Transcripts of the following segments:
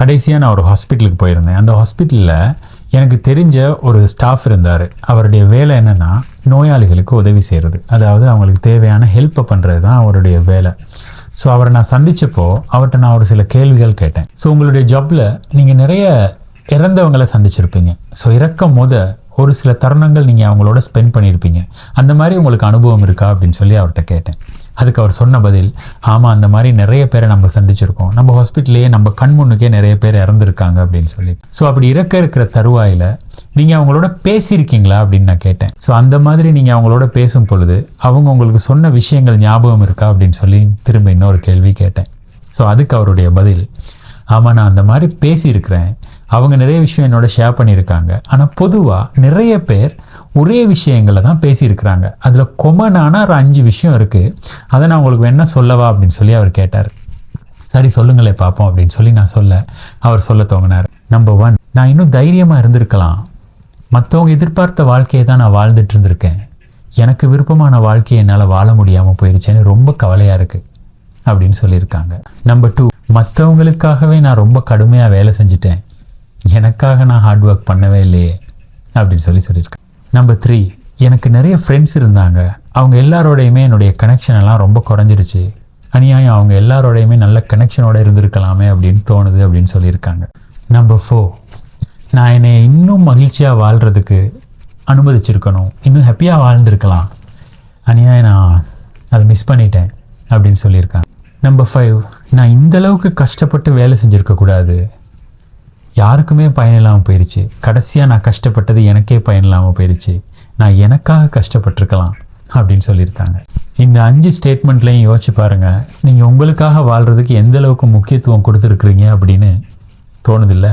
கடைசியாக நான் ஒரு ஹாஸ்பிட்டலுக்கு போயிருந்தேன். அந்த ஹாஸ்பிட்டலில் எனக்கு தெரிஞ்ச ஒரு ஸ்டாஃப் இருந்தார். அவருடைய வேலை என்னென்னா நோயாளிகளுக்கு உதவி செய்கிறது அதாவது அவங்களுக்கு தேவையான ஹெல்ப்பை பண்ணுறது தான் அவருடைய வேலை. ஸோ அவரை நான் சந்தித்தப்போ அவர்கிட்ட நான் ஒரு சில கேள்விகள் கேட்டேன். ஸோ உங்களுடைய ஜாப்பில் நீங்கள் நிறைய இறந்தவங்களை சந்திச்சிருப்பீங்க. ஸோ இறக்கும் போத ஒரு சில தருணங்கள் நீங்கள் அவங்களோட ஸ்பெண்ட் பண்ணியிருப்பீங்க அந்த மாதிரி உங்களுக்கு அனுபவம் இருக்கா அப்படின்னு சொல்லி அவர்கிட்ட கேட்டேன். அதுக்கு அவர் சொன்ன பதில் ஆமாம் அந்த மாதிரி நிறைய பேரை நம்ம சந்திச்சிருக்கோம். நம்ம ஹாஸ்பிட்டல்லையே நம்ம கண் முன்னுக்கே நிறைய பேர் இறந்துருக்காங்க அப்படின்னு சொல்லி. ஸோ அப்படி இறக்க இருக்கிற தருவாயில் நீங்கள் அவங்களோட பேசியிருக்கீங்களா? அப்படின்னு நான் கேட்டேன். ஸோ அந்த மாதிரி நீங்கள் அவங்களோட பேசும் பொழுது அவங்க உங்களுக்கு சொன்ன விஷயங்கள் ஞாபகம் இருக்கா? அப்படின்னு சொல்லி திரும்ப இன்னொரு கேள்வி கேட்டேன். ஸோ அதுக்கு அவருடைய பதில் ஆமாம் நான் அந்த மாதிரி பேசியிருக்கிறேன். அவங்க நிறைய விஷயம் என்னோட ஷேர் பண்ணியிருக்காங்க. ஆனால் பொதுவாக நிறைய பேர் ஒரே விஷயங்களை தான் பேசியிருக்கிறாங்க. அதில் கொமனான ஒரு அஞ்சு விஷயம் இருக்குது அதை நான் உங்களுக்கு வேணால் சொல்லவா அப்படின்னு சொல்லி அவர் கேட்டார். சரி சொல்லுங்களே பார்ப்போம் அப்படின்னு சொல்லி நான் சொல்ல அவர் சொல்ல துவங்கினார். நம்பர் ஒன் நான் இன்னும் தைரியமாக இருந்திருக்கலாம். மற்றவங்க எதிர்பார்த்த வாழ்க்கையை தான் நான் வாழ்ந்துட்டு இருந்திருக்கேன். எனக்கு விருப்பமான வாழ்க்கையை என்னால் வாழ முடியாமல் போயிருச்சேன்னு ரொம்ப கவலையாக இருக்குது அப்படின்னு சொல்லியிருக்காங்க. நம்பர் டூ மற்றவங்களுக்காகவே நான் ரொம்ப கடுமையாக வேலை செஞ்சுட்டேன். எனக்காக நான் ஹார்ட் ஒர்க் பண்ணவே இல்லையே அப்படின்னு சொல்லி சொல்லியிருக்கேன் நம்பர் த்ரீ எனக்கு நிறைய ஃப்ரெண்ட்ஸ் இருந்தாங்க. அவங்க எல்லாரோடையுமே என்னுடைய கனெக்ஷன் எல்லாம் ரொம்ப குறைஞ்சிருச்சு. அநியாயம் அவங்க எல்லாரோடையுமே நல்ல கனெக்ஷனோட இருந்திருக்கலாமே அப்படின்னு தோணுது அப்படின்னு சொல்லியிருக்காங்க. நம்பர் ஃபோர் நான் என்னை இன்னும் மகிழ்ச்சியாக வாழ்கிறதுக்கு அனுமதிச்சிருக்கணும். இன்னும் ஹாப்பியாக வாழ்ந்திருக்கலாம். அநியாயம் நான் அதை மிஸ் பண்ணிட்டேன் அப்படின்னு சொல்லியிருக்காங்க. நம்பர் ஃபைவ் நான் இந்தளவுக்கு கஷ்டப்பட்டு வேலை செஞ்சுருக்கக்கூடாது. யாருக்குமே பயன் இல்லாமல் போயிருச்சு. கடைசியாக நான் கஷ்டப்பட்டது எனக்கே பயன் இல்லாமல் போயிருச்சு. நான் எனக்காக கஷ்டப்பட்டிருக்கலாம் அப்படின்னு சொல்லியிருக்காங்க. இந்த அஞ்சு ஸ்டேட்மெண்ட்லையும் யோசிச்சு பாருங்கள் நீங்கள் உங்களுக்காக வாழ்கிறதுக்கு எந்த அளவுக்கு முக்கியத்துவம் கொடுத்துருக்குறீங்க அப்படின்னு தோணுதில்ல.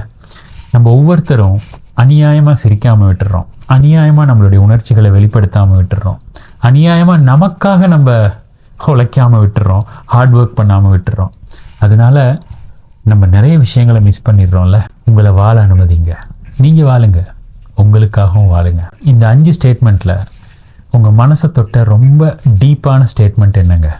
நம்ம ஒவ்வொருத்தரும் அநியாயமாக சிரிக்காமல் விட்டுறோம். அநியாயமாக நம்மளுடைய உணர்ச்சிகளை வெளிப்படுத்தாமல் விட்டுறோம். அநியாயமாக நமக்காக நம்ம உழைக்காமல் விட்டுறோம். ஹார்ட் ஒர்க் பண்ணாமல் விட்டுறோம். அதனால நம்ம நிறைய விஷயங்களை மிஸ் பண்ணிடுறோம்ல. உங்களை வாழ அனுமதிங்க. நீங்கள் வாழுங்க. உங்களுக்காகவும் வாழுங்க. இந்த அஞ்சு ஸ்டேட்மெண்ட்டில் உங்கள் மனசை தொட்ட ரொம்ப டீப்பான ஸ்டேட்மெண்ட் என்னங்க?